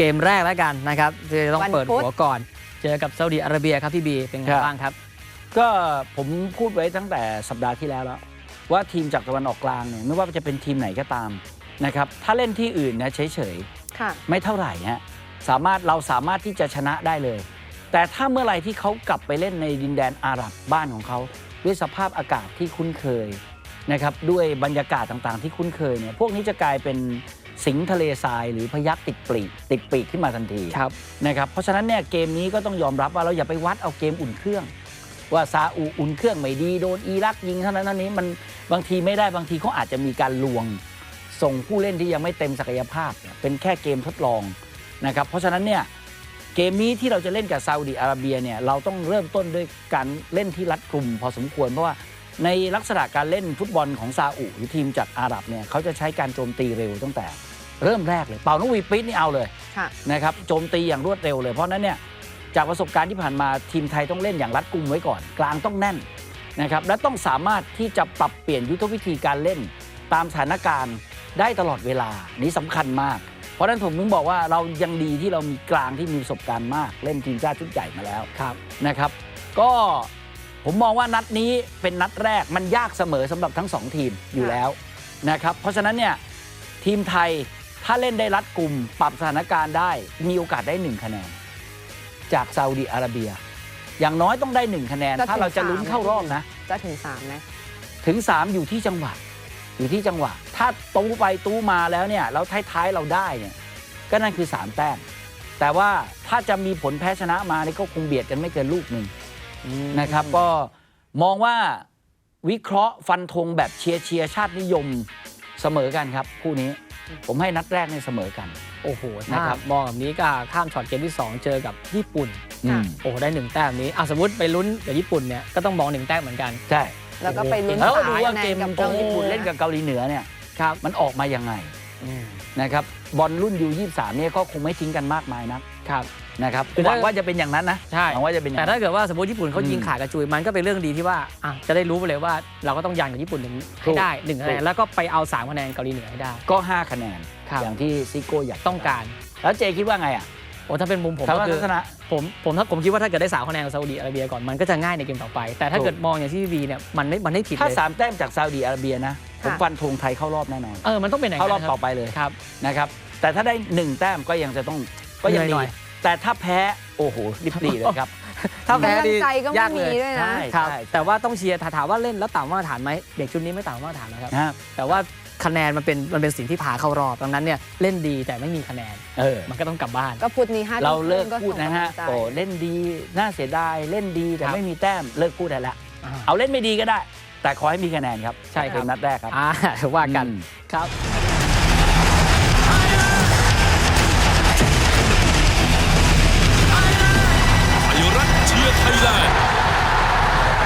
เกมแรกแล้วกันนะครับที่จะต้องวันเปิดพุธหัวก่อน เจอกับซาอุดิอาระเบียครับพี่บีเป็นไงครับบ้างครับ ก็ผมพูดไว้ตั้งแต่สัปดาห์ที่แล้วแล้ว ว่าทีมจากตะวันออกกลางเนี่ยไม่ว่าจะเป็นทีมไหนก็ตามนะครับถ้าเล่นที่อื่นนะเฉยค่ะๆไม่เท่าไหร่ฮะสามารถเราสามารถที่จะชนะได้เลย แต่ถ้าเมื่อไหร่ที่เขากลับไปเล่นในดินแดนอาหรับบ้านของเขา ด้วยสภาพอากาศที่คุ้นเคยนะครับด้วยบรรยากาศต่างๆ ที่คุ้นเคยเนี่ยพวกนี้จะกลายเป็น สิงห์ทะเลทรายหรือพยักติดปีกติดปีกขึ้นมาทันทีครับนะครับเพราะฉะนั้นเนี่ยเกมนี้ก็ต้องยอมรับว่าเราอย่าไปวัดเอาเกมอุ่นเครื่อง ว่าซาอุอุ่นเครื่องไม่ดีโดนอิรักยิงเท่านั้นเท่านี้มันบางทีไม่ได้บางทีเขาอาจจะมีการลวง ส่งผู้เล่นที่ยังไม่เต็มศักยภาพเนี่ยเป็นแค่เกมทดลองนะครับเพราะฉะนั้นเนี่ยเกมนี้ที่เราจะเล่นกับซาอุดิอาระเบียเนี่ยเราต้องเริ่มต้นด้วยการเล่นที่รัดกลุ่ม พอสมควรเพราะว่าในลักษณะการเล่นฟุตบอลของซาอุหรือทีมจากอาหรับเนี่ยเขาจะใช้การโจมตีเร็วตั้งแต่ เริ่มแรกเลย เป่านกหวีดปิดนี่เอาเลยค่ะนะครับโจมตีอย่างรวดเร็วเลย เพราะฉะนั้นเนี่ยจากประสบการณ์ที่ผ่านมาทีมไทยต้องเล่นอย่างรัดกุมไว้ก่อน กลางต้องแน่นนะครับและต้องสามารถที่จะปรับเปลี่ยนยุทธวิธีการเล่น ตามสถานการณ์ได้ตลอดเวลานี้สำคัญมาก เพราะฉะนั้นผมถึงบอกว่าเรายังดีที่เรามีกลางที่มีประสบการณ์มาก เล่นทีมชาติชุดใหญ่มาแล้วครับนะครับ ก็ผมมองว่านัดนี้เป็นนัดแรกมันยากเสมอสำหรับทั้งสองทีมอยู่แล้วนะครับเพราะฉะนั้นเนี่ยทีมไทย ถ้าเล่นได้รัดกลุ่มปรับสถานการณ์ได้มีโอกาสได้หนึ่งคะแนน จากซาอุดิอาระเบีย อย่างน้อยต้องได้หนึ่งคะแนนจะถึงถ้าเราจะลุ้นสามเข้ารอบนะ จะถึงสามไหมถึง 3 อยู่ที่จังหวะอยู่ที่จังหวะ ถ้าตู้ไปตู้มาแล้วเนี่ยแล้วท้ายๆเราได้เนี่ยก็นั่นคือ 3 แต้มแต่ว่าถ้าจะมีผลแพ้ชนะมานี่ก็คงเบียดกันไม่เกินลูกหนึ่งนะครับ ก็มองว่าวิเคราะห์ฟันธงแบบเชียร์เชียร์ชาตินิยมเสมอกันครับคู่นี้ ผมให้นัดแรกเนี่ยเสมอกัน โอ้โหนะนะคครัรับบมองแบบนี้ก็ข้ามช็อตเกมที่ 2 เจอกับญี่ปุ่นอืมโอ้โหได้หนึ่งแต้มนี้อะสมมติไปลุ้นกับญี่ปุ่นเนี่ยก็ต้องมองหนึ่งแต้มเหมือนกันใช่แล้วก็ไปลุ้นแล้วสาดูยว่าคะแนเกนมกับขอเกางหลีญี่ปุ่นเล่นกับเกาหลีเหนือเนี่ยครับมันออกมายังไงอืม นะครับบอลรุ่นยู23เนี่ยก็คงไม่ทิ้งกันมากมายนักครับนะครับคือหถ้าวังว่าจะเป็นอย่างนั้นนะใช่หวังว่าจะเป็นอย่าแต่งนั้ถ้านเกิดว่าสมมติญี่ปุ่นเขายิงอืมขาดกระจุยมันก็เป็นเรื่องดีที่ว่าอะจะได้รู้ไปเลยว่าเราก็ต้องยันกับญี่ปุ่นหนึ่งถูให้กได้หนึ่งคะแนถูนกแล้วก็ไปเอาสามคะแนนเกาหลีเหนือให้ได้ก็ 5 คะแนนครับอย่างที่ซิโก้อยากต้องการ แล้วเจคิดว่าไงอะโอ้ถ้าเป็นมุมผมทัศก็นคือทัศนะผมผมถ้าผมคิดว่าถ้าเกิดได้สามคะแนนกับซาอุดิอาระเบียก่อนมันก็จะง่ายในเกมต่อไป แต่ถ้าถูกเกิดมองอย่างที่พี่บีเนี่ยมันไม่มันไม่ผิดถ้าเลย3แต้มจากซาอุดีอาระเบียนะ ผมค่ะฟันธงไทยเข้ารอบแน่นอนเออมันต้องเป็นอย่างเข้านั้นรอบต่อไปเลยครับนะครับ แต่ถ้าได้1แต้มก็ยังจะต้องก็ยังเหนื่ดีอยหน่อยแต่ถ้าแพ้โอ้โหริบหรีเลยครับถ้าแพ้กำลังดีใจก็ไม่ยากเลมียด้วยใช่นะครับใช่แต่ว่าต้องเชียร์ถามว่าเล่นแล้วต่ำมาตรฐานไหมเด็กชุดนี้ไม่ต่ำมาตรฐานนะครับนะครับแต่ว่าคะแนนมันเป็นมันเป็นสิ่งที่พาเข้ารอบดังนั้นเนี่ยเล่นดีแต่ไม่มีคะแนนเออมันก็ต้องกลับบ้านก็พุธนี้ห้าเราทุ่มเลิกครึ่งพูดนะฮะส่งกำลังใจโอ้เล่นดีน่าเสียดายเล่นดีแต่ครับไม่มีแต้มเลิกพูดได้แล้วอ่าเอาเล่นไม่ดีก็ได้ แต่ขอให้มีคะแนนครับใช่ครับเกมนัดแรกครับ อ่าว่ากันอืม ครับ